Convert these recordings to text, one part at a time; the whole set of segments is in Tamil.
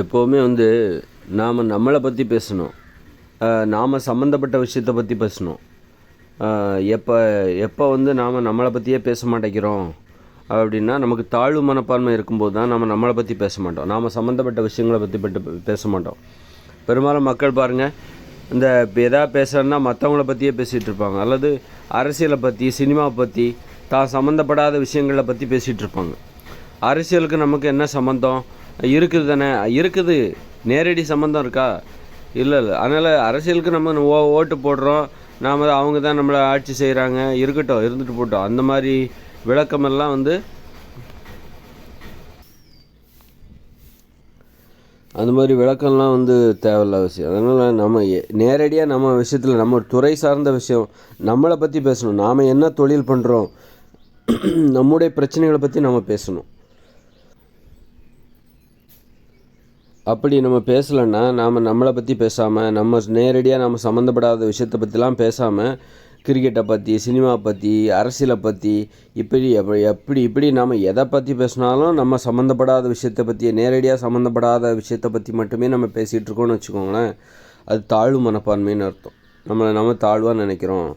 எப்போவுமே வந்து நாம் நம்மளை பற்றி பேசணும். நாம் சம்மந்தப்பட்ட விஷயத்தை பற்றி பேசணும். எப்போ எப்போ வந்து நாம் நம்மளை பற்றியே பேச மாட்டேங்கிறோம் அப்படின்னா நமக்கு தாழ்வு மனப்பான்மை இருக்கும்போது தான் நம்ம நம்மளை பற்றி பேச மாட்டோம். நாம் சம்மந்தப்பட்ட விஷயங்களை பற்றி பட்டு பேச மாட்டோம். பெரும்பாலும் மக்கள் பாருங்கள் இந்த எதாவது பேசுகிறேன்னா மற்றவங்கள பற்றியே பேசிகிட்டு இருப்பாங்க. அல்லது அரசியலை பற்றி சினிமாவை பற்றி தான் சம்மந்தப்படாத விஷயங்களை பற்றி பேசிகிட்டு இருப்பாங்க. அரசியலுக்கு நமக்கு என்ன சம்மந்தம் இருக்குது தானே? இருக்குது. நேரடி சம்மந்தம் இருக்கா? இல்லை இல்லை. அதனால் அரசியலுக்கு நம்ம ஓ ஓட்டு போடுறோம். நாம் அவங்க தான் நம்மளை ஆட்சி செய்கிறாங்க இருக்கட்டும் இருந்துட்டு போட்டோம். அந்த மாதிரி விளக்கமெல்லாம் வந்து அந்த மாதிரி விளக்கம்லாம் வந்து தேவையில்ல விஷயம். அதனால் நம்ம நேரடியாக நம்ம விஷயத்தில் நம்ம துறை சார்ந்த விஷயம் நம்மளை பற்றி பேசணும். நாம் என்ன தொழில் பண்ணுறோம் நம்முடைய பிரச்சனைகளை பற்றி நம்ம பேசணும். அப்படி நம்ம பேசலைன்னா நாம் நம்மளை பற்றி பேசாமல் நம்ம நேரடியாக நம்ம சம்மந்தப்படாத விஷயத்தை பற்றிலாம் பேசாமல் கிரிக்கெட்டை பற்றி சினிமா பற்றி அரசியலை பற்றி இப்படி எப்படி எப்படி இப்படி நாம் எதை பற்றி பேசினாலும் நம்ம சம்மந்தப்படாத விஷயத்தை பற்றி நேரடியாக சம்மந்தப்படாத விஷயத்தை பற்றி மட்டுமே நம்ம பேசிகிட்டு இருக்கோம்னு வச்சுக்கோங்களேன். அது தாழ்வு மனப்பான்மைன்னு அர்த்தம். நம்மளை நம்ம தாழ்வாக நினைக்கிறோம்.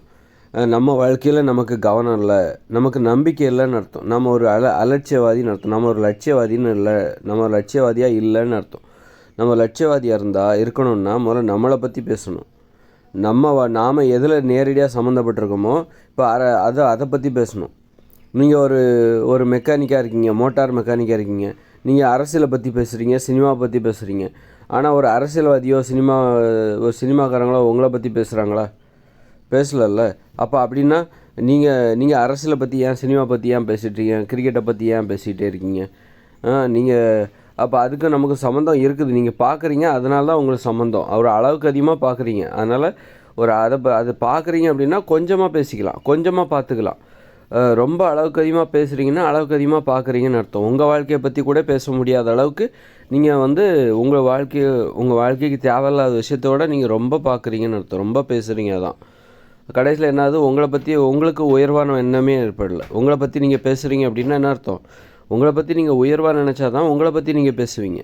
நம்ம வாழ்க்கையில் நமக்கு கவனம் இல்லை. நமக்கு நம்பிக்கை இல்லைன்னு அர்த்தம். நம்ம ஒரு அல அலட்சியவாதின்னு அர்த்தம். நம்ம ஒரு லட்சியவாதின்னு இல்லை. நம்ம லட்சியவாதியாக இல்லைன்னு அர்த்தம். நம்ம லட்சியவாதியாக இருந்தால் இருக்கணும்னா முதல்ல நம்மளை பற்றி பேசணும். நம்ம நாம் எதில் நேரடியாக சம்மந்தப்பட்டிருக்கோமோ இப்போ அதை அதை அதை பற்றி பேசணும். நீங்கள் ஒரு ஒரு மெக்கானிக்காக இருக்கீங்க மோட்டார் மெக்கானிக்காக இருக்கீங்க நீங்கள் அரசியலை பற்றி பேசுகிறீங்க சினிமாவை பற்றி பேசுகிறீங்க ஆனால் ஒரு அரசியல்வாதியோ சினிமா ஒரு சினிமாக்காரங்களோ உங்களை பற்றி பேசுகிறாங்களா பேசலல்ல. அப்போ அப்படின்னா நீங்கள் நீங்கள் அரசியலை பற்றி ஏன் சினிமா பற்றி ஏன் பேசிகிட்டு இருக்கீங்க கிரிக்கெட்டை பற்றி ஏன் பேசிகிட்டே இருக்கீங்க? நீங்கள் அப்போ அதுக்கு நமக்கு சம்மந்தம் இருக்குது. நீங்கள் பார்க்குறீங்க அதனால தான் உங்களுக்கு சம்மந்தம் ஒரு அளவுக்கு அதிகமாக பார்க்குறீங்க அதனால் ஒரு அதை ப- பார்க்குறீங்க அப்படின்னா கொஞ்சமாக பேசிக்கலாம். கொஞ்சமாக பார்த்துக்கலாம் ரொம்ப அளவுக்கு அதிகமாக பேசுகிறீங்கன்னா அளவுக்கு அதிகமாக பார்க்குறீங்கன்னு அர்த்தம். உங்கள் வாழ்க்கையை பற்றி கூட பேச முடியாத அளவுக்கு நீங்கள் வந்து உங்கள் வாழ்க்கையை உங்கள் வாழ்க்கைக்கு தேவையில்லாத விஷயத்தோட நீங்கள் ரொம்ப பார்க்குறீங்கன்னு அர்த்தம். ரொம்ப பேசுகிறீங்க அதான். கடைசியில் என்னது உங்களை பற்றி உங்களுக்கு உயர்வான எண்ணமே ஏற்படல. உங்களை பற்றி நீங்கள் பேசுகிறீங்க அப்படின்னா என்ன அர்த்தம்? உங்களை பற்றி நீங்கள் உயர்வாக நினச்சா தான் உங்களை பற்றி நீங்கள் பேசுவீங்க.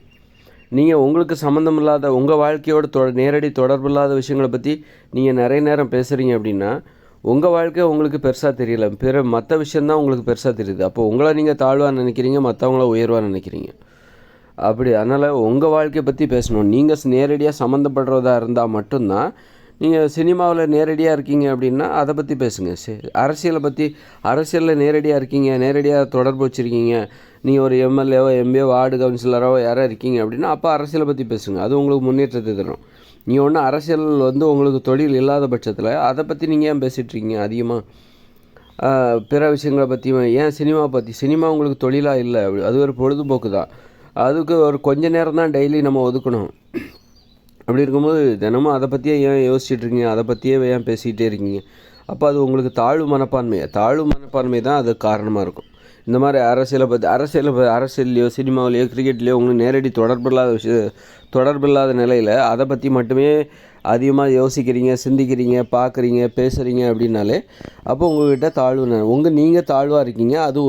நீங்கள் உங்களுக்கு சம்மந்தம் இல்லாத உங்கள் வாழ்க்கையோட தொ நேரடி தொடர்பு இல்லாத விஷயங்களை பற்றி நீங்கள் நிறைய நேரம் பேசுகிறீங்க அப்படின்னா உங்கள் வாழ்க்கை உங்களுக்கு பெருசாக தெரியல. பிற மற்ற விஷயந்தான் உங்களுக்கு பெருசாக தெரியுது. அப்போ உங்களை நீங்கள் தாழ்வாக நினைக்கிறீங்க மற்றவங்கள உயர்வாக நினைக்கிறீங்க. அப்படி அதனால் உங்கள் வாழ்க்கையை பற்றி பேசணும். நீங்கள் நேரடியாக சம்மந்தப்படுறதா இருந்தால் மட்டும்தான் நீங்கள் சினிமாவில் நேரடியாக இருக்கீங்க அப்படின்னா அதை பற்றி பேசுங்க. சரி அரசியலை பற்றி அரசியலில் நேரடியாக இருக்கீங்க நேரடியாக தொடர்பு வச்சுருக்கீங்க நீங்கள் ஒரு எம்எல்ஏவோ எம்பிஓ வார்டு கவுன்சிலரோ யாரோ இருக்கீங்க அப்படின்னா அப்போ அரசியலை பற்றி பேசுங்க. அது உங்களுக்கு முன்னேற்றத்தை தரும். நீங்கள் ஒன்றும் அரசியல் வந்து உங்களுக்கு தொழில் இல்லாத பட்சத்தில் அதை பற்றி நீங்கள் ஏன் பேசிகிட்டு இருக்கீங்க அதிகமாக பிற விஷயங்களை பற்றி ஏன் சினிமா பற்றி சினிமா உங்களுக்கு தொழிலாக இல்லை? அப்படி அது ஒரு பொழுதுபோக்கு தான் அதுக்கு ஒரு கொஞ்ச நேரம் தான் டெய்லி நம்ம ஒதுக்கணும். அப்படி இருக்கும்போது தினமும் அதை பற்றியே ஏன் யோசிச்சுட்டு இருக்கீங்க? அதை பற்றியே ஏன் பேசிக்கிட்டே இருக்கீங்க? அப்போ அது உங்களுக்கு தாழ்வு மனப்பான்மை தாழ்வு மனப்பான்மை தான் அது காரணமாக இருக்கும். இந்த மாதிரி அரசியலை பற்றி அரசியலை அரசியல்லையோ சினிமாவிலையோ கிரிக்கெட்லையோ உங்களுக்கு நேரடி தொடர்பு இல்லாத விஷய தொடர்பு இல்லாத நிலையில் அதை பற்றி மட்டுமே அதிகமாக யோசிக்கிறீங்க சிந்திக்கிறீங்க பார்க்குறீங்க பேசுகிறீங்க அப்படின்னாலே அப்போ உங்கள்கிட்ட தாழ்வு நிலை உங்கள் நீங்கள் தாழ்வாக இருக்கீங்க அது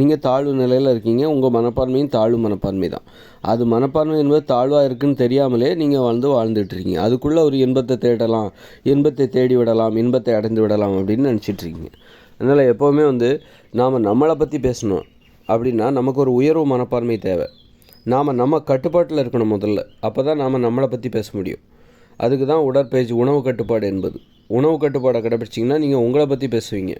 நீங்கள் தாழ்வு நிலையில் இருக்கீங்க உங்கள் மனப்பான்மையும் தாழ்வு மனப்பான்மை தான். அது மனப்பான்மை என்பது தாழ்வாக இருக்குன்னு தெரியாமலே நீங்கள் வந்து வாழ்ந்துட்டுருக்கீங்க. அதுக்குள்ளே ஒரு இன்பத்தை தேடலாம் இன்பத்தை தேடி விடலாம் இன்பத்தை அடைந்து விடலாம் அப்படின்னு நினச்சிட்டு இருக்கீங்க அதனால் எப்போவுமே வந்து நாம் நம்மளை பற்றி பேசணும் அப்படின்னா நமக்கு ஒரு உயர்வு மனப்பான்மை தேவை. நாம் நம்ம கட்டுப்பாட்டில் இருக்கணும் முதல்ல. அப்போ தான் நாம் நம்மளை பற்றி பேச முடியும். அதுக்கு தான் உடற்பயிற்சி உணவு கட்டுப்பாடு என்பது. உணவு கட்டுப்பாடை கடைப்பிடிச்சிங்கன்னா நீங்கள் உங்களை பற்றி பேசுவீங்க.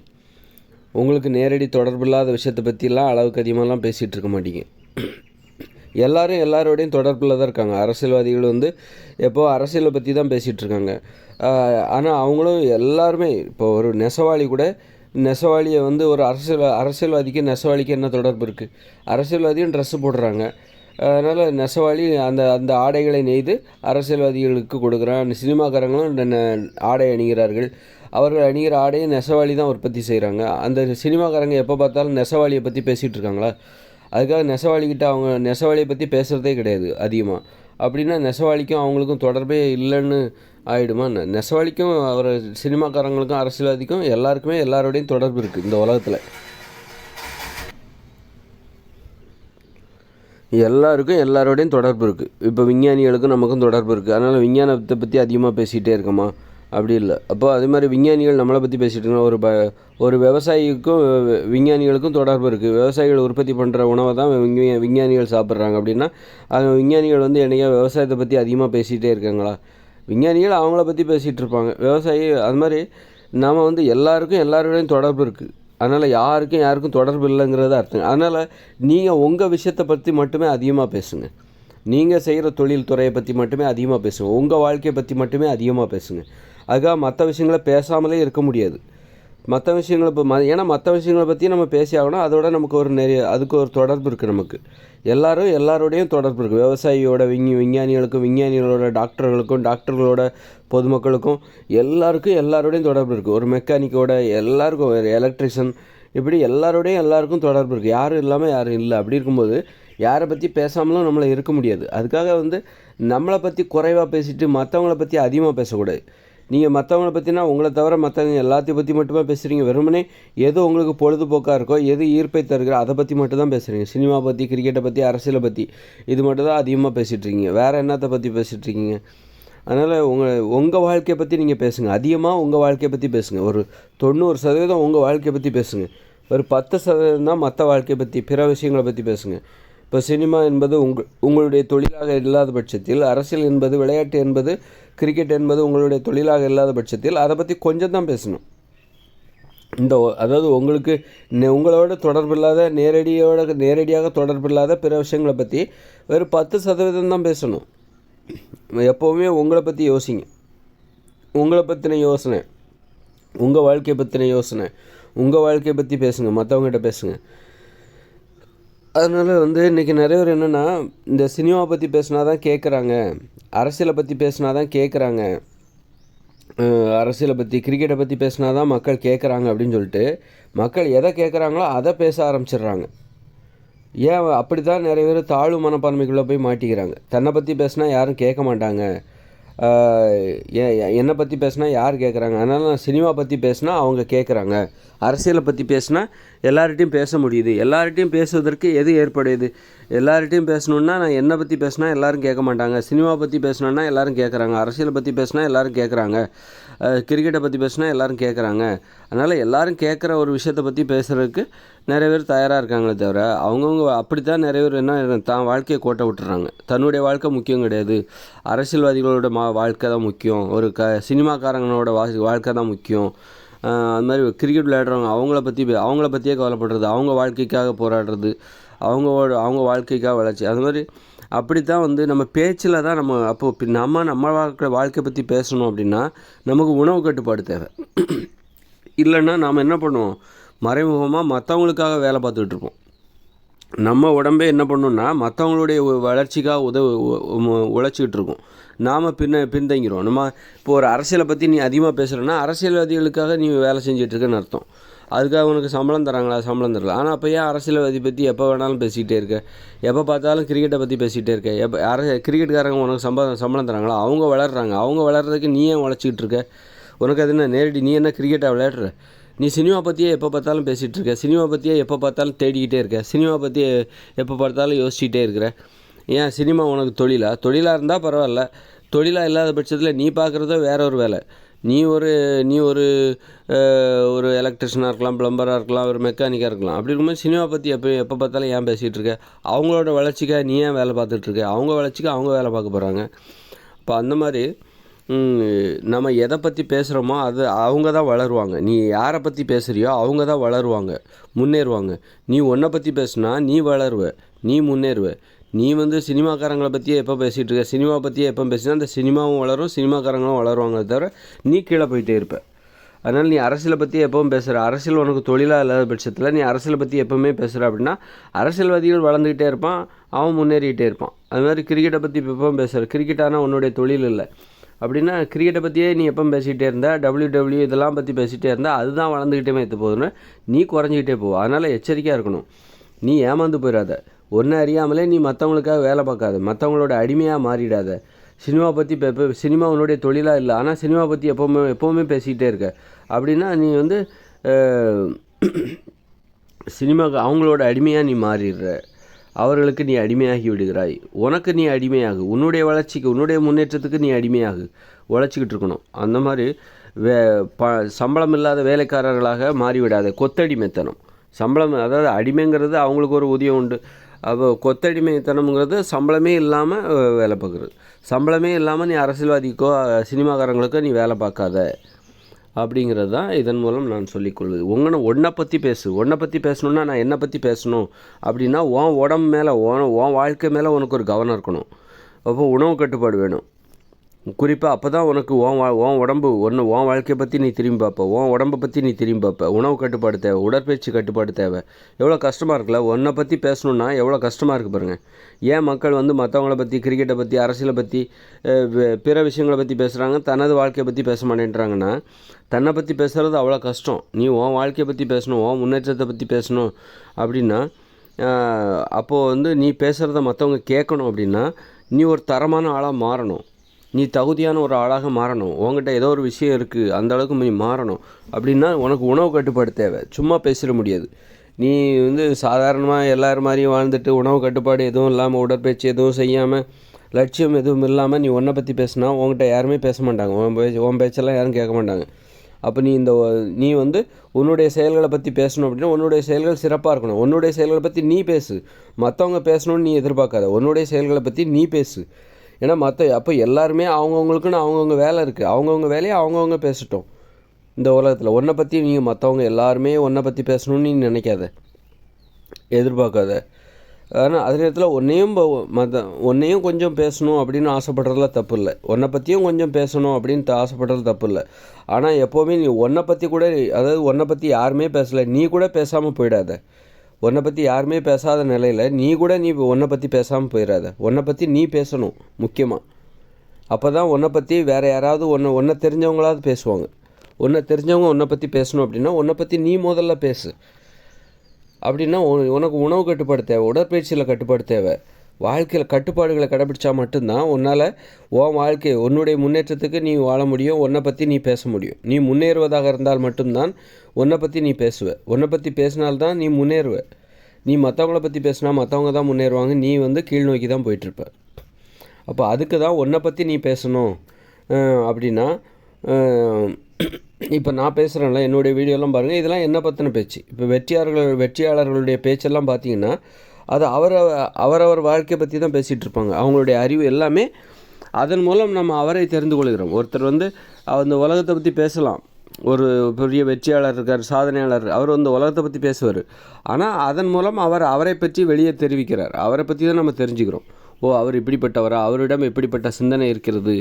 உங்களுக்கு நேரடி தொடர்பு இல்லாத விஷயத்தை பற்றிலாம் அளவுக்கு அதிகமாகலாம் பேசிகிட்டு இருக்க மாட்டீங்க. எல்லாரும் எல்லாரோடையும் தொடர்பில் தான் இருக்காங்க. அரசியல்வாதிகள் வந்து எப்போ அரசியலை பற்றி தான் பேசிகிட்டு இருக்காங்க. ஆனால் அவங்களும் எல்லாருமே இப்போ ஒரு நெசவாளி கூட நெசவாளியை வந்து ஒரு அரசியல் அரசியல்வாதிக்கு நெசவாளிக்கு என்ன தொடர்பு இருக்குது அரசியல்வாதியும் ட்ரெஸ்ஸு போடுறாங்க. அதனால் நெசவாளி அந்த அந்த ஆடைகளை நெய்து அரசியல்வாதிகளுக்கு கொடுக்குறான். சினிமாக்காரங்களும் இந்த நெ- ஆடை அணிகிறார்கள். அவர்கள் அணிகிற ஆடையை நெசவாளி தான் உற்பத்தி செய்கிறாங்க அந்த சினிமாக்காரங்க எப்போ பார்த்தாலும் நெசவாளியை பற்றி பேசிகிட்டு இருக்காங்களா? அதுக்காக நெசவாளிக்கிட்ட அவங்க நெசவாளியை பற்றி பேசுகிறதே கிடையாது அதிகமாக அப்படின்னா நெசவாளிக்கும் அவங்களுக்கும் தொடர்பே இல்லைன்னு ஆகிடுமா நெசவாளிக்கும் அவர் சினிமாக்காரங்களுக்கும் அரசியல்வாதிக்கும் எல்லாருக்குமே எல்லாரோடையும் தொடர்பு இருக்குது இந்த உலகத்தில். எல்லாருக்கும் எல்லாரோடையும் தொடர்பு இருக்குது இப்போ விஞ்ஞானிகளுக்கும் நமக்கும் தொடர்பு இருக்குது அதனால் விஞ்ஞானத்தை பற்றி அதிகமாக பேசிகிட்டே இருக்கோமா? அப்படி இல்லை. அப்போ அதே மாதிரி விஞ்ஞானிகள் நம்மளை பற்றி பேசிகிட்டு இருக்கோம் ஒரு ப ஒரு விவசாயிக்கும் விஞ்ஞானிகளுக்கும் தொடர்பு இருக்குது விவசாயிகள் உற்பத்தி பண்ணுற உணவை தான் விஞ்ஞானிகள் சாப்பிட்றாங்க அப்படின்னா அவங்க விஞ்ஞானிகள் வந்து என்னையா விவசாயத்தை பற்றி அதிகமாக பேசிகிட்டே இருக்காங்களா? விஞ்ஞானிகள் அவங்கள பற்றி பேசிகிட்டு இருப்பாங்க. விவசாயி அது மாதிரி நாம் வந்து எல்லாருக்கும் எல்லாரோடையும் தொடர்பு இருக்குது அதனால் யாருக்கும் யாருக்கும் தொடர்பு இல்லைங்கிறது அர்த்தம். அதனால் நீங்கள் உங்கள் விஷயத்தை பற்றி மட்டுமே அதிகமாக பேசுங்க. நீங்கள் செய்கிற தொழில் துறையை பற்றி மட்டுமே அதிகமாக பேசுங்க. உங்கள் வாழ்க்கையை பற்றி மட்டுமே அதிகமாக பேசுங்க. அதுக்காக மற்ற விஷயங்களை பேசாமலே இருக்க முடியாது. மற்ற விஷயங்களை இப்போ ம ஏன்னா மற்ற விஷயங்களை பற்றி நம்ம பேசி ஆகணும் அதோட நமக்கு ஒரு நிறைய அதுக்கு ஒரு தொடர்பு இருக்குது நமக்கு. எல்லாரும் எல்லாரோடையும் தொடர்பு இருக்குது விவசாயியோட விஞ்ஞ விஞ்ஞானிகளுக்கும் விஞ்ஞானிகளோட டாக்டர்களுக்கும் டாக்டர்களோட பொதுமக்களுக்கும் எல்லாருக்கும் எல்லாரோடையும் தொடர்பு இருக்குது ஒரு மெக்கானிக்கோட எல்லாருக்கும் ஒரு எலக்ட்ரிஷியன் இப்படி எல்லாரோடையும் எல்லாருக்கும் தொடர்பு இருக்குது யாரும் இல்லாமல் யாரும் இல்லை. அப்படி இருக்கும்போது யாரை பற்றி பேசாமலும் நம்மளை இருக்க முடியாது. அதுக்காக வந்து நம்மளை பற்றி குறைவாக பேசிட்டு மற்றவங்கள பற்றி அதிகமாக பேசக்கூடாது. நீங்கள் மற்றவங்கள பற்றினா உங்களை தவிர மற்றவங்க எல்லாத்தையும் பற்றி மட்டுமே பேசுகிறீங்க வெறுமனே எது உங்களுக்கு பொழுதுபோக்காக இருக்கோ எது ஈர்ப்பை தருகிறோ அதை பற்றி மட்டும் தான் பேசுகிறீங்க சினிமா பற்றி கிரிக்கெட்டை பற்றி அரசியலை பற்றி இது மட்டும் தான் அதிகமாக பேசிகிட்டு இருக்கீங்க. வேறு என்னத்தை பற்றி பேசிகிட்டு இருக்கீங்க? அதனால் உங்கள் உங்கள் வாழ்க்கையை பற்றி நீங்கள் பேசுங்க. அதிகமாக உங்கள் வாழ்க்கையை பற்றி பேசுங்க. ஒரு தொண்ணூறு சதவீதம் உங்கள் வாழ்க்கையை பற்றி பேசுங்க. ஒரு பத்து சதவீதம் தான் மற்ற வாழ்க்கையை பற்றி பிற விஷயங்களை பற்றி பேசுங்க. இப்போ சினிமா என்பது உங்கள் உங்களுடைய தொழிலாக இல்லாத பட்சத்தில் அரசியல் என்பது விளையாட்டு என்பது கிரிக்கெட் என்பது உங்களுடைய தொழிலாக இல்லாத பட்சத்தில் அதை பற்றி கொஞ்சம் தான் பேசணும். இந்த ஒ- அதாவது உங்களுக்கு உங்களோட உங்களோட தொடர்பில்லாத நேரடியோட நேரடியாக தொடர்பில்லாத பிற விஷயங்களை பற்றி வெறும் பத்து சதவீதம் தான் பேசணும். எப்போவுமே உங்களை பற்றி யோசிங்க. உங்களை பற்றின யோசனை உங்கள் வாழ்க்கையை பற்றின யோசனை உங்கள் வாழ்க்கையை பற்றி பேசுங்க மற்றவங்ககிட்ட பேசுங்க. அதனால் வந்து இன்றைக்கி நிறைய பேர் என்னென்னா இந்த சினிமாவை பற்றி பேசினா தான் கேட்குறாங்க அரசியலை பற்றி பேசினா தான் கேட்குறாங்க அரசியலை பற்றி கிரிக்கெட்டை பற்றி பேசினா தான் மக்கள் கேட்குறாங்க அப்படின்னு சொல்லிட்டு மக்கள் எதை கேட்குறாங்களோ அதை பேச ஆரம்பிச்சிடுறாங்க. ஏன் அப்படி தான் நிறைய பேர் தாழ்வு மனப்பான்மைக்குள்ளே போய் மாட்டிக்கிறாங்க. தன்னை பற்றி பேசினா யாரும் கேட்க மாட்டாங்க. என்னை பற்றி பேசினா யார் கேட்குறாங்க அதனால் நான் சினிமா பற்றி பேசுனா அவங்க கேட்குறாங்க அரசியலை பற்றி பேசினா எல்லார்கிட்டையும் பேச முடியுது. எல்லார்கிட்டையும் பேசுவதற்கு எது ஏற்படுது எல்லார்கிட்டையும் பேசணுன்னா நான் என்னை பற்றி பேசினா எல்லாரும் கேட்க மாட்டாங்க. சினிமா பற்றி பேசணுன்னா எல்லாரும் கேட்குறாங்க. அரசியலை பற்றி பேசினா எல்லோரும் கேட்குறாங்க. கிரிக்கெட்டை பற்றி பேசினா எல்லாரும் கேட்குறாங்க. அதனால் எல்லோரும் கேட்குற ஒரு விஷயத்தை பற்றி பேசுகிறதுக்கு நிறைய பேர் தயாராக இருக்காங்களே தவிர அவங்கவுங்க அப்படி தான் நிறைய பேர் என்ன தான் வாழ்க்கையை கோட்டை விட்டுறாங்க. தன்னுடைய வாழ்க்கை முக்கியம் கிடையாது. அரசியல்வாதிகளோட மா வாழ்க்கை தான் முக்கியம். ஒரு க சினிமாக்காரங்களோட வா வாழ்க்கை தான் முக்கியம். அது மாதிரி கிரிக்கெட் விளையாடுறவங்க அவங்கள பற்றி அவங்கள பற்றியே கவலைப்படுறது அவங்க வாழ்க்கைக்காக போராடுறது. அவங்களோட அவங்க வாழ்க்கைக்காக வளர்ச்சி. அது மாதிரி அப்படி தான் வந்து நம்ம பேச்சில் தான் நம்ம அப்போ நம்ம நம்ம வாழ்க்கை வாழ்க்கை பற்றி பேசணும் அப்படின்னா நமக்கு உணவு கட்டுப்பாடு தேவை. இல்லைன்னா நாம் என்ன பண்ணுவோம்? மறைமுகமாக மற்றவங்களுக்காக வேலை பார்த்துக்கிட்டு இருப்போம். நம்ம உடம்பே என்ன பண்ணுன்னா மற்றவங்களுடைய வளர்ச்சிக்காக உதவு உழைச்சிக்கிட்டு இருக்கோம். நாம் பின்ன பின்தங்கிறோம் நம்ம இப்போ ஒரு அரசியலை பற்றி நீ அதிகமாக பேசுகிறேன்னா அரசியல்வாதிகளுக்காக நீ வேலை செஞ்சுட்டு அர்த்தம். அதுக்காக உனக்கு சம்பளம் தராங்களா? சம்பளம் தரல. ஆனால் அப்போ ஏன் அரசியல்வாதி பற்றி எப்போ வேணாலும் பேசிக்கிட்டே இருக்க? எப்போ பார்த்தாலும் கிரிக்கெட்டை பற்றி பேசிகிட்டே இருக்க. எப்போ அர கிரிக்கெட்டுக்காரங்க உனக்கு சம்பளம் சம்பளம் தராங்களா? அவங்க வளர்கிறாங்க அவங்க வளர்கிறதுக்கு நீ ஏன் உழைச்சிக்கிட்டு இருக்க? உனக்கு அது என்ன நேரடி நீ என்ன கிரிக்கெட்டை விளையாடுற? நீ சினிமா பற்றியே எப்போ பார்த்தாலும் பேசிகிட்டு இருக்க. சினிமா பற்றியே எப்போ பார்த்தாலும் தேடிக்கிட்டே இருக்க. சினிமா பற்றி எப்போ பார்த்தாலும் யோசிச்சுட்டே இருக்கிற. ஏன் சினிமா உனக்கு தொழிலா? தொழிலாக இருந்தால் பரவாயில்ல. தொழிலாக இல்லாத பட்சத்தில் நீ பார்க்குறதோ வேற ஒரு வேலை. நீ ஒரு நீ ஒரு ஒரு எலக்ட்ரிஷனாக இருக்கலாம் ப்ளம்பராக இருக்கலாம் ஒரு மெக்கானிக்காக இருக்கலாம். அப்படி இருக்கும்போது சினிமா பற்றி எப்போ எப்போ பார்த்தாலும் ஏன் பேசிகிட்டு இருக்க? அவங்களோட வளர்ச்சிக்காக நீ ஏன் வேலை பார்த்துட்ருக்க அவங்க வளர்ச்சிக்கு அவங்க வேலை பார்க்க போகிறாங்க இப்போ அந்த மாதிரி நம்ம எதை பற்றி பேசுகிறோமோ அது அவங்க தான் வளருவாங்க. நீ யாரை பற்றி பேசுகிறியோ அவங்க தான் வளருவாங்க முன்னேறுவாங்க. நீ உன்னை பற்றி பேசுனா நீ வளருவ நீ முன்னேறுவ. நீ வந்து சினிமாக்காரங்களை பற்றியே எப்போ பேசிகிட்டு இருக்க? சினிமா பற்றியே எப்போ பேசினா அந்த சினிமாவும் வளரும் சினிமாக்காரங்களும் வளருவாங்க தவிர நீ கீழே போயிட்டே இருப்ப. அதனால் நீ அரசியலை பற்றி எப்பவும் பேசுகிற அரசியல் உனக்கு தொழிலாக இல்லாத பட்சத்தில் நீ அரசியலை பற்றி எப்பவுமே பேசுகிற அப்படின்னா அரசியல்வாதிகள் வளர்ந்துக்கிட்டே இருப்பான் அவன் முன்னேறிக்கிட்டே இருப்பான். அது மாதிரி கிரிக்கெட்டை பற்றி எப்பவும் பேசுகிற கிரிக்கெட் ஆனால் உன்னுடைய தொழில் இல்லை. அப்படின்னா கிரிக்கெட்டை பற்றியே நீ எப்போ பேசிக்கிட்டே இருந்தா டபிள்யூ டபிள்யூ இதெல்லாம் பற்றி பேசிகிட்டே இருந்தால் அதுதான் வளர்ந்துக்கிட்டே எடுத்து போதுன்னு நீ குறைஞ்சிக்கிட்டே போவோம் அதனால் எச்சரிக்கையாக இருக்கணும். நீ ஏமாந்து போயிடாத ஒன்றை அறியாமலே நீ மற்றவங்களுக்காக வேலை பார்க்காத. மற்றவங்களோட அடிமையாக மாறிடாத. சினிமா பற்றி இப்போ சினிமா உன்னுடைய தொழிலாக இல்லை. ஆனால் சினிமா பற்றி எப்போவுமே எப்போவுமே பேசிக்கிட்டே இருக்க. அப்படின்னா நீ வந்து சினிமாவுக்கு அவங்களோட அடிமையாக நீ மாறிடுற. அவர்களுக்கு நீ அடிமையாகி விடுகிறாய். உனக்கு நீ அடிமையாகு. உன்னுடைய வளர்ச்சிக்கு உன்னுடைய முன்னேற்றத்துக்கு நீ அடிமையாகு. உழைச்சிக்கிட்டு இருக்கணும். அந்த மாதிரி வே ப சம்பளம் இல்லாத வேலைக்காரர்களாக மாறிவிடாத. கொத்தடிமைத்தனம். சம்பளம் அதாவது அடிமைங்கிறது அவங்களுக்கு ஒரு உதயம் உண்டு. அப்போ கொத்தடிமைத்தனம்ங்கிறது சம்பளமே இல்லாமல் வேலை பார்க்குறது. சம்பளமே இல்லாமல் நீ அரசியல்வாதிக்கோ சினிமாக்காரங்களுக்கோ நீ வேலை பார்க்காத. அப்படிங்கிறது தான் இதன் மூலம் நான் சொல்லிக்கொள்வது உங்களை ஒன்றை பற்றி பேசு. ஒன்றை பற்றி பேசணுன்னா நான் என்னை பற்றி பேசணும். அப்படின்னா உன் உடம்பு மேலே உன் உன் வாழ்க்கை மேலே உனக்கு ஒரு கவனம் இருக்கணும். அப்போ உணவு கட்டுப்பாடு வேணும். குறிப்பாக அப்போ தான் உனக்கு உன் வா உன் உடம்பு ஒன்று உன் வாழ்க்கையை பற்றி நீ திரும்பி பார்ப்ப உன் உடம்பை பற்றி நீ திரும்பி பார்ப்ப உணவு கட்டுப்பாடு தேவை உடற்பயிற்சி கட்டுப்பாடு தேவை. எவ்வளோ கஷ்டமாக இருக்குல்ல? உன்னை பற்றி பேசணுன்னா எவ்வளோ கஷ்டமாக இருக்குது பாருங்கள் ஏன் மக்கள் வந்து மற்றவங்கள பற்றி கிரிக்கெட்டை பற்றி அரசியலை பற்றி பிற விஷயங்களை பற்றி பேசுகிறாங்க தனது வாழ்க்கையை பற்றி பேச மாட்டேன்றாங்கன்னா தன்னை பற்றி பேசுகிறது அவ்வளோ கஷ்டம். நீ உன் வாழ்க்கையை பற்றி பேசணும் உன் முன்னேற்றத்தை பற்றி பேசணும் அப்படின்னா அப்போது வந்து நீ பேசுகிறத மற்றவங்க கேட்கணும் அப்படின்னா நீ ஒரு தரமான ஆளாக மாறணும். நீ தகுதியான ஒரு ஆளாக மாறணும். உங்ககிட்ட ஏதோ ஒரு விஷயம் இருக்குது அந்த அளவுக்கு நீ மாறணும். அப்படின்னா உனக்கு உணவு கட்டுப்பாடு தேவை. சும்மா பேசிட முடியாது. நீ வந்து சாதாரணமாக எல்லோரும் மாதிரியும் வாழ்ந்துட்டு உணவு கட்டுப்பாடு எதுவும் இல்லாமல் உடற்பயிற்சி எதுவும் செய்யாமல் லட்சியம் எதுவும் இல்லாமல் நீ உன்னை பற்றி பேசினா உன்கிட்ட யாருமே பேச மாட்டாங்க. உன் பேச்சு உன் பேச்செல்லாம் யாரும் கேட்க மாட்டாங்க. அப்போ நீ இந்த நீ வந்து உன்னுடைய செயல்களை பற்றி பேசணும் அப்படின்னா உன்னுடைய செயல்கள் சிறப்பாக இருக்கணும். உன்னுடைய செயல்களை பற்றி நீ பேசு. மற்றவங்க பேசணும்னு நீ எதிர்பார்க்காத. உன்னுடைய செயல்களை பற்றி நீ பேசு. ஏன்னா மற்ற அப்போ எல்லாருமே அவங்கவுங்களுக்குன்னு அவங்கவுங்க வேலை இருக்குது அவங்கவுங்க வேலையை அவங்கவுங்க பேசட்டும். இந்த உலகத்தில். ஒன்றை பற்றி நீங்கள் மற்றவங்க எல்லாருமே ஒன்றை பற்றி பேசணும்னு நீ நினைக்காத. எதிர்பார்க்காத. ஆனால் அதே நேரத்தில் ஒன்றையும் மற்ற ஒன்றையும் கொஞ்சம் பேசணும் அப்படின்னு ஆசைப்படுறதுல தப்பு இல்லை ஒன்றை பற்றியும் கொஞ்சம் பேசணும் அப்படின்னு ஆசைப்படுறது தப்பு இல்லை ஆனால் எப்போவுமே நீ ஒன்றை பற்றி கூட அதாவது ஒன்றை பற்றி யாருமே பேசலை. நீ கூட பேசாமல் போயிடாத. உன்னை பற்றி யாருமே பேசாத நிலையில் நீ கூட நீ உன்னை பற்றி பேசாமல் போயிடாத உன்னை பற்றி நீ பேசணும் முக்கியமாக அப்போ தான் உன்னை பற்றி வேறு யாராவது ஒன்று ஒன்றை தெரிஞ்சவங்களாவது பேசுவாங்க. உன்னை தெரிஞ்சவங்க உன்னை பற்றி பேசணும் அப்படின்னா உன்னை பற்றி நீ முதல்ல பேசு. அப்படின்னா உனக்கு உணவு கட்டுப்பாடு தேவை உடற்பயிற்சியில் கட்டுப்பாடு தேவை. வாழ்க்கையில் கட்டுப்பாடுகளை கடைபிடிச்சா மட்டும்தான் உன்னால் உன் வாழ்க்கை உன்னுடைய முன்னேற்றத்துக்கு நீ வாழ முடியும். உன்னை பற்றி நீ பேச முடியும். நீ முன்னேறுவதாக இருந்தால் மட்டும்தான் உன்னை பற்றி நீ பேசுவ. உன்னை பற்றி பேசினால்தான் நீ முன்னேறுவ. நீ மற்றவங்கள பற்றி பேசினா மற்றவங்க தான் முன்னேறுவாங்க. நீ வந்து கீழ் நோக்கி தான் போயிட்டுருப்ப. அப்போ அதுக்கு தான் உன்னை பற்றி நீ பேசணும். அப்படின்னா இப்போ நான் பேசுகிறேன்ல என்னுடைய வீடியோலாம் பாருங்கள் இதெல்லாம் என்ன பற்றின பேச்சு. இப்போ வெற்றியாளர்கள் வெற்றியாளர்களுடைய பேச்செல்லாம் பார்த்தீங்கன்னா அது அவர அவரவர் வாழ்க்கையை பற்றி தான் பேசிகிட்டு இருப்பாங்க. அவங்களுடைய அறிவு எல்லாமே அதன் மூலம் நம்ம அவரை தெரிந்து கொள்கிறோம். ஒருத்தர் வந்து அந்த உலகத்தை பற்றி பேசலாம். ஒரு பெரிய வெற்றியாளர் இருக்கார் சாதனையாளர் அவர் வந்து உலகத்தை பற்றி பேசுவார். ஆனால் அதன் மூலம் அவர் அவரை பற்றி வெளியே தெரிவிக்கிறார். அவரை பற்றி தான் நம்ம தெரிஞ்சுக்கிறோம். ஓ அவர் இப்படிப்பட்டவரா? அவரிடம் எப்படிப்பட்ட சிந்தனை இருக்கிறது?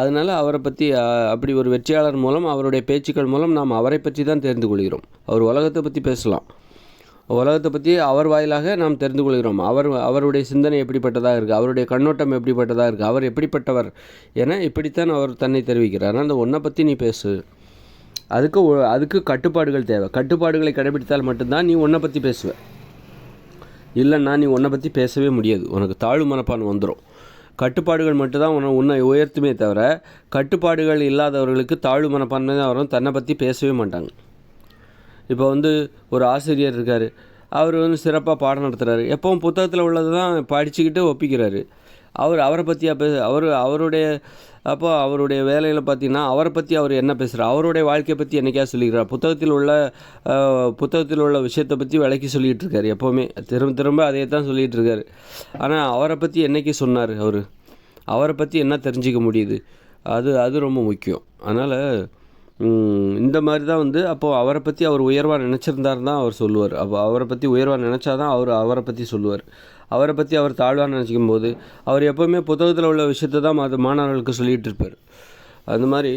அதனால் அவரை பற்றி அப்படி ஒரு வெற்றியாளர் மூலம் அவருடைய பேச்சுக்கள் மூலம் நாம் அவரை பற்றி தான் தெரிந்து கொள்கிறோம். அவர் உலகத்தை பற்றி பேசலாம். உலகத்தை பற்றி அவர் வாயிலாக நாம் தெரிந்து கொள்கிறோம். அவர் அவருடைய சிந்தனை எப்படிப்பட்டதாக இருக்குது அவருடைய கண்ணோட்டம் எப்படிப்பட்டதாக இருக்குது அவர் எப்படிப்பட்டவர் என இப்படித்தான் அவர் தன்னை தெரிவிக்கிறார். ஆனால் அந்த ஒன்றை பற்றி நீ பேசு. அதுக்கு அதுக்கு கட்டுப்பாடுகள் தேவை. கட்டுப்பாடுகளை கடைபிடித்தால் மட்டும்தான் நீ ஒன்றை பற்றி பேசுவ. இல்லைன்னா நீ ஒன்றை பற்றி பேசவே முடியாது. உனக்கு தாழ்வு மனப்பான் வந்துடும் கட்டுப்பாடுகள் மட்டும்தான் உன்னை உன்னை உயர்த்துமே தவிர கட்டுப்பாடுகள் இல்லாதவர்களுக்கு தாழ்வு மனப்பான்மை தான் வரும். தன்னை பற்றி பேசவே மாட்டாங்க. இப்போ வந்து ஒரு ஆசிரியர் இருக்கார். அவர் வந்து சிறப்பாக பாடம் நடத்துகிறாரு எப்பவும் புத்தகத்தில் உள்ளது தான் படிச்சுக்கிட்டு ஒப்பிக்கிறாரு. அவர் அவரை பற்றியா பேச அவர் அவருடைய அப்போ அவருடைய வேலையில் பார்த்தீங்கன்னா அவரை பற்றி அவர் என்ன பேசுகிறார் அவருடைய வாழ்க்கையை பற்றி என்னைக்கா சொல்லிக்கிறார்? புத்தகத்தில் உள்ள புத்தகத்தில் உள்ள விஷயத்தை பற்றி விளக்கி சொல்லிகிட்டு இருக்காரு எப்போவுமே. திரும்ப திரும்ப அதே தான் சொல்லிகிட்டு இருக்காரு ஆனால் அவரை பற்றி என்னைக்கு சொன்னார் அவர்? அவரை பற்றி என்ன தெரிஞ்சிக்க முடியுது? அது அது ரொம்ப முக்கியம். அதனால் இந்த மாதிரி தான் வந்து அப்போது அவரை பற்றி அவர் உயர்வாக நினச்சிருந்தார் தான் அவர் சொல்லுவார். அப்போ அவரை பற்றி உயர்வாக நினச்சா தான் அவர் அவரை பற்றி சொல்லுவார். அவரை பற்றி அவர் தாழ்வாக நினச்சிக்கும் போது அவர் எப்போவுமே புத்தகத்தில் உள்ள விஷயத்தை தான் அது மாணவர்களுக்கு சொல்லிகிட்டு இருப்பார். அந்த மாதிரி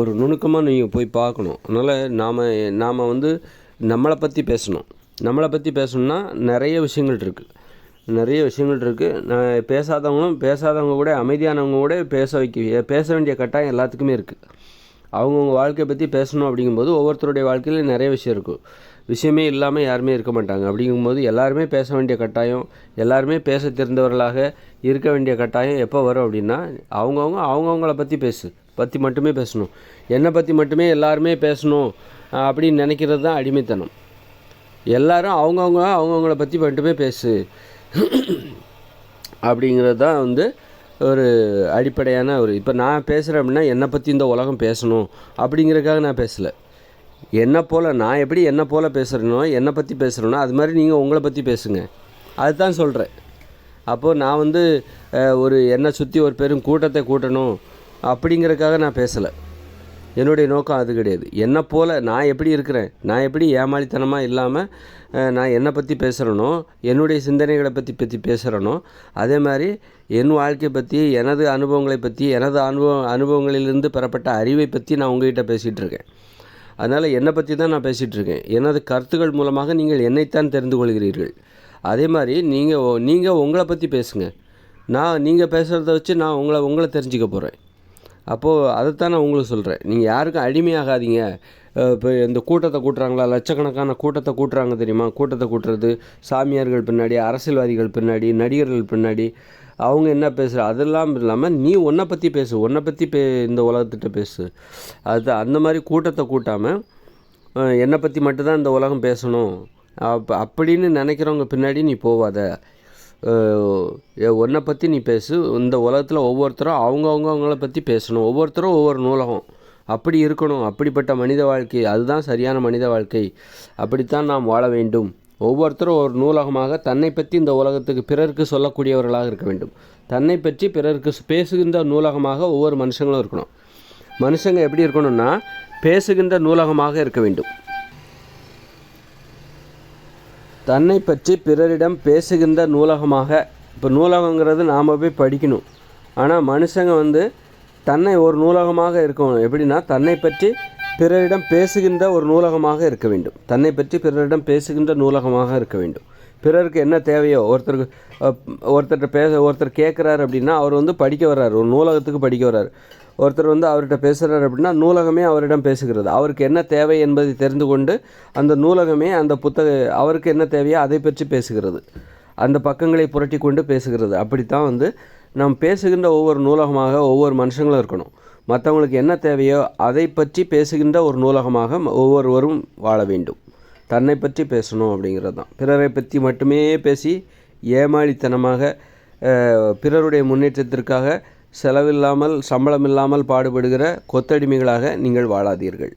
ஒரு நுணுக்கமாக நீங்கள் போய் பார்க்கணும். அதனால் நாம் நாம் வந்து நம்மளை பற்றி பேசணும். நம்மளை பற்றி பேசணும்னா நிறைய விஷயங்கள் இருக்குது நிறைய விஷயங்கள் இருக்குது நான் பேசாதவங்களும் பேசாதவங்க கூட அமைதியானவங்க கூட பேச வைக்க பேச வேண்டிய கட்டாயம் எல்லாத்துக்குமே இருக்குது அவங்கவுங்க வாழ்க்கையை பற்றி பேசணும் அப்படிங்கும்போது ஒவ்வொருத்தருடைய வாழ்க்கையில் நிறைய விஷயம் இருக்கும் விஷயமே இல்லாமல் யாருமே இருக்க மாட்டாங்க. அப்படிங்கும்போது எல்லாருமே பேச வேண்டிய கட்டாயம் எல்லாருமே பேச தெரிந்தவர்களாக இருக்க வேண்டிய கட்டாயம் எப்போ வரும் அப்படின்னா அவங்கவுங்க அவங்கவுங்கள பற்றி பேசு. பற்றி மட்டுமே பேசணும். என்னை பற்றி மட்டுமே எல்லாருமே பேசணும் அப்படின்னு நினைக்கிறது தான் அடிமைத்தனம். எல்லாரும் அவங்கவுங்க அவங்கவுங்கள பற்றி மட்டுமே பேசு. அப்படிங்கிறது தான் வந்து ஒரு அடிப்படையான ஒரு இப்போ நான் பேசுகிறேன் அப்படின்னா என்னை பற்றி இந்த உலகம் பேசணும் அப்படிங்கிறதுக்காக நான் பேசலை. என்னை போல் நான் எப்படி என்னை போல் பேசுகிறேனோ என்னை பற்றி பேசுகிறேனோ அது மாதிரி நீங்கள் உங்களை பற்றி பேசுங்க. அதுதான் சொல்கிறேன் அப்போது நான் வந்து ஒரு என்னை சுற்றி ஒரு பெரும் கூட்டத்தை கூட்டணும் அப்படிங்கிறதுக்காக நான் பேசலை. என்னுடைய நோக்கம் அது கிடையாது. என்னை போல் நான் எப்படி இருக்கிறேன்? நான் எப்படி ஏமாளித்தனமாக இல்லாமல் நான் என்னை பற்றி பேசுகிறேனோ என்னுடைய சிந்தனைகளை பற்றி பற்றி பேசுகிறேனோ அதே மாதிரி என் வாழ்க்கையை பற்றி எனது அனுபவங்களை பற்றி எனது அனுபவம் அனுபவங்களிலிருந்து பெறப்பட்ட அறிவை பற்றி நான் உங்ககிட்ட பேசிகிட்டு இருக்கேன். அதனால் என்னை பற்றி தான் நான் பேசிகிட்டு இருக்கேன். எனது கருத்துக்கள் மூலமாக நீங்கள் என்னைத்தான் தெரிந்து கொள்கிறீர்கள். அதே மாதிரி நீங்கள் நீங்கள் உங்களை பற்றி பேசுங்க. நான் நீங்கள் பேசுகிறத வச்சு நான் உங்களை உங்களை தெரிஞ்சுக்க போகிறேன் அப்போது அதைத்தான் நான் உங்களுக்கு சொல்கிறேன் நீங்கள் யாருக்கும் அடிமையாகாதீங்க. இப்போ இந்த கூட்டத்தை கூட்டுறாங்களா? லட்சக்கணக்கான கூட்டத்தை கூட்டுறாங்க தெரியுமா? கூட்டத்தை கூட்டுறது சாமியார்கள் பின்னாடி அரசியல்வாதிகள் பின்னாடி நடிகர்கள் பின்னாடி அவங்க என்ன பேசுகிற அதெல்லாம் இல்லாமல் நீ உன்னை பற்றி பேசு உன்னை பற்றி பே இந்த உலகத்திட்ட பேசு. அது அந்த மாதிரி கூட்டத்தை கூட்டாமல் என்னை பற்றி மட்டும்தான் இந்த உலகம் பேசணும். அப் அப்படின்னு நினைக்கிறவங்க பின்னாடி நீ போவாத. உன்னை பற்றி நீ பேசு. இந்த உலகத்தில் ஒவ்வொருத்தரும் அவங்கவுங்க அவங்கள பற்றி பேசணும். ஒவ்வொருத்தரும் ஒவ்வொரு நூலகம். அப்படி இருக்கணும். அப்படிப்பட்ட மனித வாழ்க்கை. அதுதான் சரியான மனித வாழ்க்கை. அப்படித்தான் நாம் வாழ வேண்டும். ஒவ்வொருத்தரும் ஒரு நூலகமாக தன்னை பற்றி இந்த உலகத்துக்கு பிறருக்கு சொல்லக்கூடியவர்களாக இருக்க வேண்டும். தன்னை பற்றி பிறருக்கு பேசுகின்ற நூலகமாக ஒவ்வொரு மனுஷங்களும் இருக்கணும். மனுஷங்க எப்படி இருக்கணும்னா பேசுகின்ற நூலகமாக இருக்க வேண்டும். தன்னை பற்றி பிறரிடம் பேசுகின்ற நூலகமாக. இப்போ நூலகங்கிறது நாம் போய் படிக்கணும். ஆனால் மனுஷங்க வந்து தன்னை ஒரு நூலகமாக இருக்கணும் எப்படின்னா தன்னை பற்றி பிறரிடம் பேசுகின்ற ஒரு நூலகமாக இருக்க வேண்டும். தன்னை பற்றி பிறரிடம் பேசுகின்ற நூலகமாக இருக்க வேண்டும். பிறருக்கு என்ன தேவையோ ஒருத்தருக்கு ஒருத்தர்கிட்ட பேச ஒருத்தர் கேட்குறாரு அப்படின்னா அவர் வந்து படிக்க வர்றாரு. ஒரு நூலகத்துக்கு படிக்க வர்றாரு. ஒருத்தர் வந்து அவர்கிட்ட பேசுகிறார் அப்படின்னா நூலகமே அவரிடம் பேசுகிறது. அவருக்கு என்ன தேவை என்பதை தெரிந்து கொண்டு அந்த நூலகமே அந்த புத்தக அவருக்கு என்ன தேவையோ அதை பற்றி பேசுகிறது. அந்த பக்கங்களை புரட்டி கொண்டு பேசுகிறது. அப்படித்தான் வந்து நாம் பேசுகின்ற ஒவ்வொரு நூலகமாக ஒவ்வொரு மனுஷங்களும் இருக்கணும். மற்றவங்களுக்கு என்ன தேவையோ அதை பற்றி பேசுகின்ற ஒரு நூலகமாக ம- ஒவ்வொருவரும் வாழ வேண்டும். தன்னை பற்றி பேசணும் அப்படிங்கிறது தான். பிறரை பற்றி மட்டுமே பேசி ஏமாளித்தனமாக பிறருடைய முன்னேற்றத்திற்காக செலவில்லாமல் சம்பளம் இல்லாமல் பாடுபடுகிற கொத்தடிமைகளாக நீங்கள் வாழாதீர்கள்.